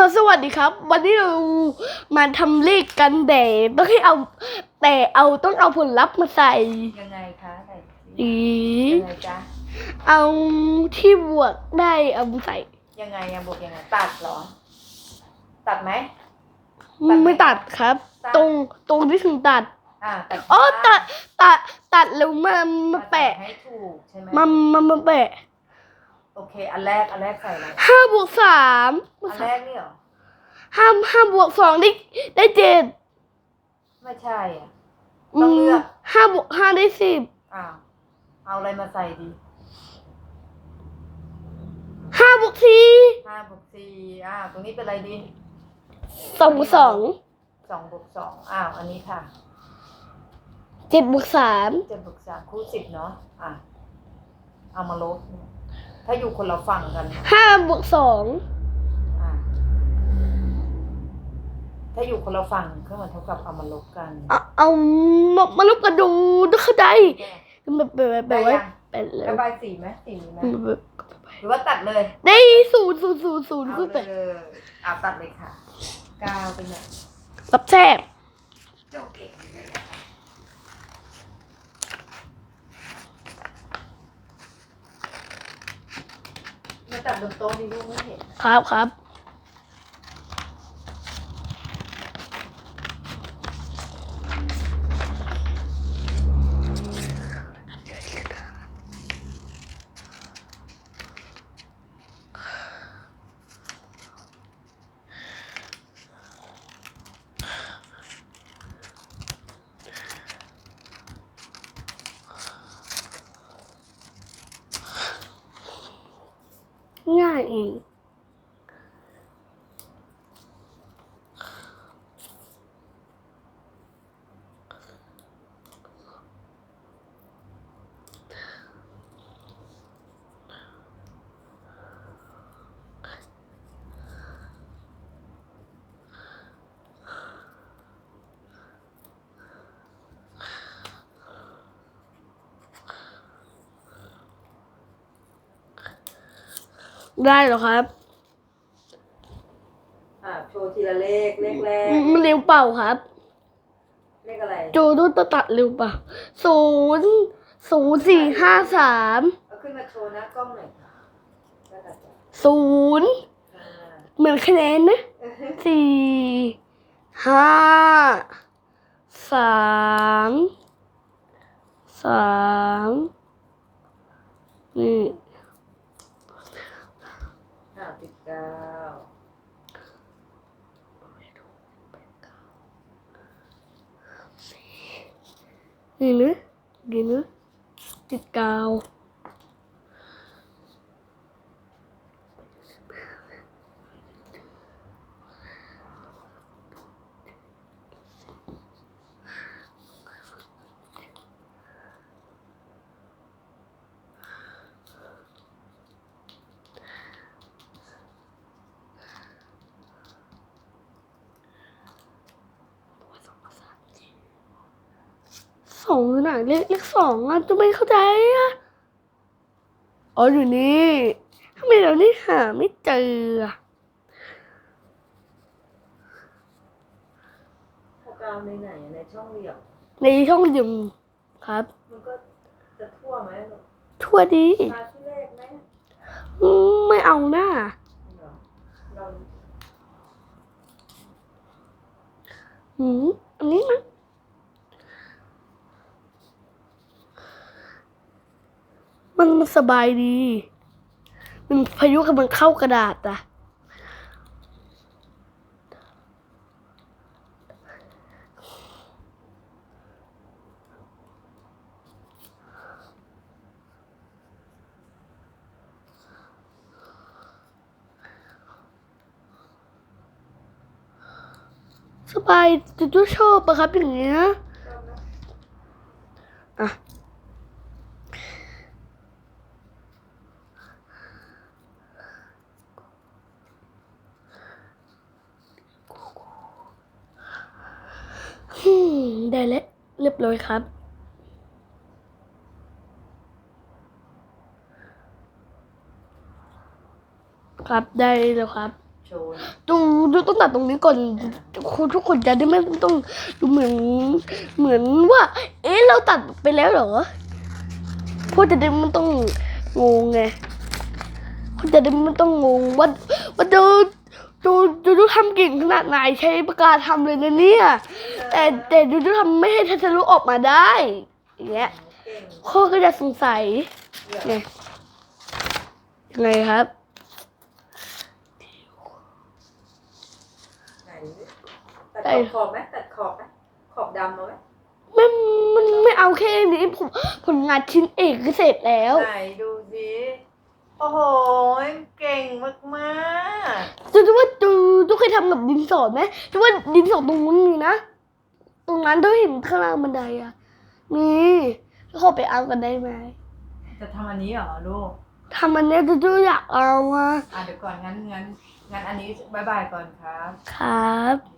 สวสวัสดีครับ วันนี้เรามาทำเลขกันแต่ต้องให้เอา แต่เอาต้องเอาผลลัพธ์มาใส่ยังไงคะไหนสิอียังไงจ๊ะเอาที่บวกได้เอามาใส่ ยังไงอะบวกยังไงตัดเหรอ ตัดไหมตัดไหมไม่ตัดครับตัดตรงตรงที่ถึงตัดอ่าตัดอ๋อบ้างตัดตัดตัดแล้วมามาแปะให้ถูกใช่ไหมมามามาแปะ โอเค อันแรก อันแรกใส่อะไรห้าบวกสามอันแรกนี่เหรอห้าห้าบวกสองได้ได้เจ็ดไม่ใช่อะต้องเลือกมห้าบวกห้าได้สิบอ้าวเอาอะไรมาใส่ดีห้าบวกสี่ห้าบวกสี่อ้าวตรงนี้เป็นอะไรดีสองบวกสองสองบวกสองอ้าวอันนี้ค่ะเจ็ดบวกสามเจ็ดบวกสามคู่สิบเนาะอะเอามาลบ ถ้าอยู่คนละฝั่งกัน ห้าบวกสองอะถ้าอยู่คนละฝั่งเครื่องมันเท่ากับเอามาลบกันเอาเอามามาลบกันดูดูเข้าใจแก้แบบแบบแบบไว้เป็นแล้ระวบายสีไหมสีนี้ไหมแบบหรือว่าตัดเลยได้ศูนย์ศูนย์ศูนย์ศูนย์เอาขึ้นไปเลยเอาตัดเลยค่ะกาวเป็นไงรับแซ่บ เจ้าเก่ง จับบนโต๊ะนี่ลูกไม่เห็น ครับครับ ง่า ได้เหรอครับ อ่าโชว์ทีละเลขเลขแรกมันเร็วเปล่าครับ เลขอะไรจูดูตตัดเร็วเปล่าศูนย์ศูนย์สี่ห้าสามเอาขึ้นมาโชว์หน้ากล้องหน่อยค่ะแล้วตัดจ้ะศูนย์อ่าเหมือนคะแนนนะสี่ห้าสามสามนี่ ห้าสิบเก้า นี่นะนี่นะติดกาว องอยู่ไหนเลขเลขสองอะจะไม่เข้าใจอะอ๋ออยู่นี่ทำไมเรานี่หาไม่เจออะพอกาวในไหนในช่องเหลี่ยมในช่องยิมครับ มันก็จะทั่วไหมลูกทั่วดี มาที่เลขไหมอืมไม่เอาหน้า เหรอเรา อืมอันนี้นะ มันสบายดี มันพายุกำลังเข้ากระดาษอะสบายจะต้องชอบปะครับอย่างเงี้ย ชอบไหม อะ อืม ได้แล้วเรียบร้อยครับ ครับได้แล้วครับโชว์หน่อยดูดูต้องตัดตรงนี้ก่อนคุณทุกคนจะได้ไม่ต้องดูเหมือนเหมือนว่า เอ๊ะเราตัดไปแล้วเหรอพวกจะได้ไม่ต้องงงไงคุณจะได้ไม่ต้องงงว่าว่าดู ดูดูดูทำเก่งขนาดไหนใช้ปากกาทำเลยนะเนี่ย แต่แต่ดูดูทำไม่ให้ทัทะลุออกมาได้อย่างเงี้ยเก่งข้อก็จะสงสัยเยี่ยมไงยังไงครับไหนตัดขอบขอบไหมตัดขอบไหมขอบดำเอาไหมไม่มันไม่เอาแค่นี้ผมผลงานชิ้นเอกก็เสร็จแล้ว ไหนดูสิโอ้โหเก่งมาก ดูดูว่าดูดูเคยทำกับดิ นสอไหมดูว่าดินสอตรงนู้นมีนะ ตรงนั้นดูเห็นข้างล่างบันไดอะมีขอไปเอากันได้ไหมๆจะทำอันนี้เหรอลูกทำอันเนี้ยดูดูอยากเอาอะอะเดี๋ยวก่อนงั้นงั้นงั้นอันนี้บายบายก่อนครับ ครับดี